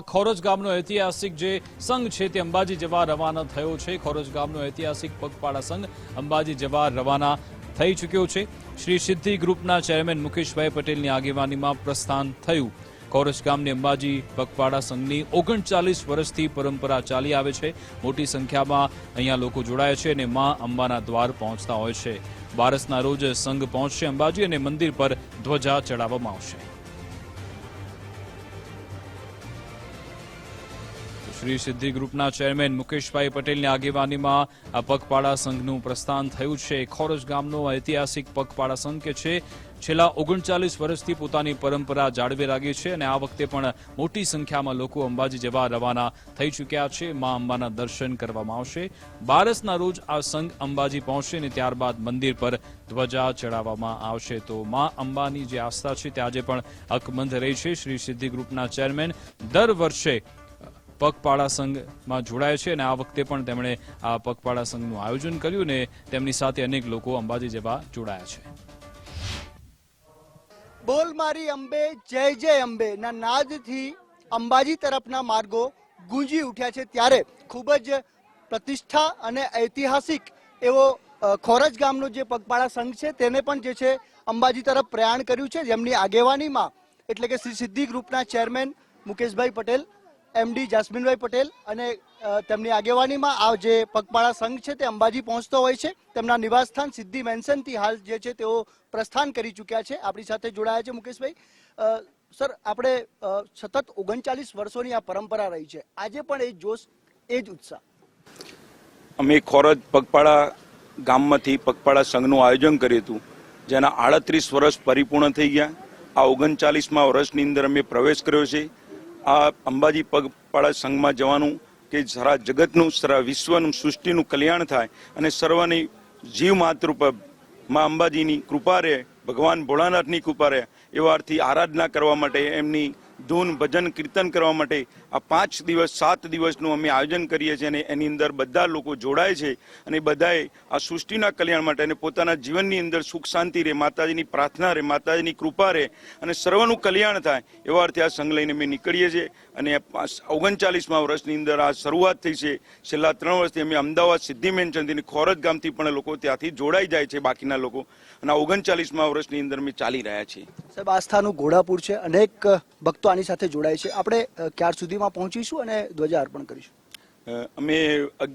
ખોરજ ગામનો ઐતિહાસિક જે સંઘ છે તે અંબાજી જવા રવાના થયો છે. ખોરજ ગામનો ઐતિહાસિક પગપાળા સંઘ અંબાજી જવા રવાના થઈ ચૂક્યો છે. શ્રી સિદ્ધિ ગ્રુપના ચેરમેન મુકેશભાઈ પટેલની આગેવાનીમાં પ્રસ્થાન થયું. ખોરજ ગામની અંબાજી પગપાળા સંઘની ઓગણચાલીસ વર્ષથી પરંપરા ચાલી આવે છે. મોટી સંખ્યામાં અહીંયા લોકો જોડાય છે અને મા અંબાના દ્વાર પહોંચતા હોય છે. બારસના રોજ સંઘ પહોંચશે અંબાજી અને મંદિર પર ધ્વજા ચડાવવામાં આવશે. શ્રી સિદ્ધિ ગ્રુપના ચેરમેન મુકેશભાઈ પટેલની આગેવાનીમાં આ પગપાળા સંઘનું પ્રસ્થાન થયું છે. ખોરજ ગામનો ઐતિહાસિક પગપાળા સંઘ કે છે? છેલ્લા ઓગણચાલીસ વર્ષથી પોતાની પરંપરા જાળવી રાખી છે અને આ વખતે પણ મોટી સંખ્યામાં લોકો અંબાજી જવા રવાના થઈ ચૂક્યા છે. મા અંબાના દર્શન કરવામાં આવશે. બારસના રોજ આ સંઘ અંબાજી પહોંચશે અને ત્યારબાદ મંદિર પર ધ્વજા ચડાવવામાં આવશે. તો મા અંબાની જે આસ્થા છે તે આજે પણ અકબંધ રહી છે. શ્રી સિદ્ધિ ગ્રુપના ચેરમેન દર વર્ષે પગપાળા સંઘમાં જોડાયા છે અને આ વખતે પણ તેમણે આ પગપાળા સંઘનું આયોજન કર્યું ને તેમની સાથે અનેક લોકો અંબાજી જવા જોડાયા છે. બોલ મારી અંબે, જય જય અંબે. ના નાદથી અંબાજી તરફના માર્ગો ગુંજી ઉઠ્યા છે ત્યારે ખૂબ જ પ્રતિષ્ઠા અને ઐતિહાસિક એવો ખોરજ ગામનો જે પગપાળા સંઘ છે તેને પણ જે છે અંબાજી તરફ પ્રયાણ કર્યું છે. જેમની આગેવાનીમાં એટલે કે શ્રી સિદ્ધિ ગ્રુપના ચેરમેન મુકેશભાઈ પટેલ એમડી જાસ્મીનભાઈ પટેલ અને તેમની આગેવાનીમાં આ જે પગપાળા સંઘ છે તે અંબાજી પહોંચતો હોય છે. તેમના નિવાસસ્થાન સિદ્ધિ મેન્શનથી હાલ જે છે તેઓ પ્રસ્થાન કરી ચૂક્યા છે. આપણી સાથે જોડાયા છે મુકેશભાઈ. સર, આપણે સતત ઓગણચાલીસ વર્ષોની આ પરંપરા રહી છે. આજે પણ એ જોશ, એ જ ઉત્સાહ. અમે ખોરજ પગપાળા ગામમાંથી પગપાળા સંઘનું આયોજન કર્યું હતું, જેના આડત્રીસ વર્ષ પરિપૂર્ણ થઈ ગયા. આ ઓગણચાલીસમાં વર્ષની અંદર અમે પ્રવેશ કર્યો છે. આ અંબાજી પગપાળા સંઘમાં જવાનું કે સારા જગતનું સારા વિશ્વનું, સૃષ્ટિનું કલ્યાણ થાય અને સર્વની જીવ માતૃપમાં અંબાજીની કૃપા રહે, ભગવાન ભોળાનાથની કૃપા રહે, એવા અર્થથી આરાધના કરવા માટે એમની ધૂન, ભજન, કીર્તન કરવા માટે આ પાંચ દિવસ, સાત દિવસનું અમે આયોજન કરીએ છીએ અને એની અંદર બધા લોકો જોડાય છે અને બધાએ આ સૃષ્ટિના કલ્યાણ માટે અને પોતાના જીવનની અંદર સુખ, શાંતિ રહે, માતાજીની પ્રાર્થના રહે, માતાજીની કૃપા રહે અને સર્વનું કલ્યાણ થાય એવા અર્થે આ સંઘ લઈને અમે નીકળીએ છીએ અને ઓગણચાલીસમાં વર્ષની અંદર આ શરૂઆત થઈ છે. છેલ્લા ત્રણ વર્ષથી અમે અમદાવાદ, સિદ્ધિ મેનચંદીની ખોરજ ગામથી પણ લોકો ત્યાંથી જોડાઈ જાય છે બાકીના લોકો અને આ ઓગણચાલીસમાં વર્ષની અંદર અમે ચાલી રહ્યા છીએ. સાહેબ આસ્થાનું ઘોડાપુર છે. અનેક ભક્તો આની સાથે જોડાય છે. આપણે ક્યાર સુધીમાં પહોંચીશું અને ધ્વજા અર્પણ કરીશું અમે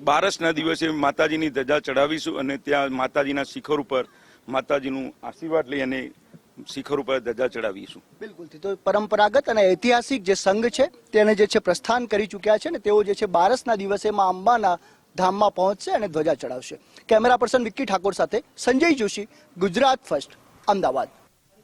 બારસના દિવસે માતાજીની ધજા ચડાવીશું અને ત્યાં માતાજીના શિખર ઉપર માતાજીનું આશીર્વાદ લઈ અને શિખર ઉપર ધજા ચડાવીશું બિલકુલથી તો પરંપરાગત અને ઐતિહાસિક જે સંઘ છે તેને જે છે પ્રસ્થાન કરી ચૂક્યા છે ને તેઓ જે છે બારસના દિવસે માં અંબાના ધામમાં પહોંચશે અને ધ્વજા ચડાવશે કેમેરા પર્સન વિક્કી ઠાકોર સાથે સંજય જોશી ગુજરાત ફર્સ્ટ અમદાવાદ.